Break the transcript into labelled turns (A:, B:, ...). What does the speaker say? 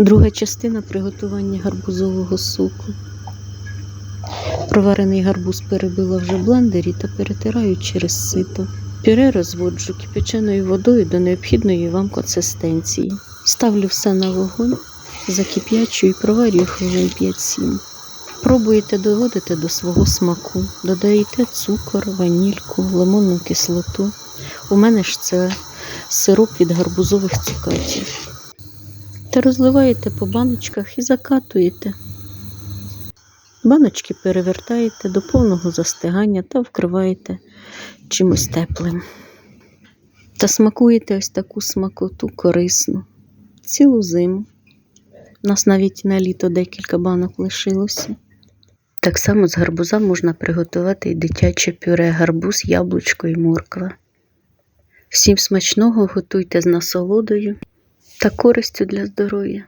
A: Друга частина приготування гарбузового соку. Проварений гарбуз перебила вже в блендері та перетираю через сито. Пюре розводжу кипяченою водою до необхідної вам консистенції. Ставлю все на вогонь, закип'ячу і проварюю хвилин 5-7. Пробуєте доводити до свого смаку, додаєте цукор, ванільку, лимонну кислоту. У мене ж це сироп від гарбузових цукатів. Та розливаєте по баночках і закатуєте. Баночки перевертаєте до повного застигання та вкриваєте чимось теплим. Та смакуєте ось таку смакоту корисну цілу зиму. У нас навіть на літо декілька банок лишилося. Так само з гарбуза можна приготувати і дитяче пюре гарбуз, яблучко і морква. Всім смачного готуйте з насолодою та користю для здоров'я.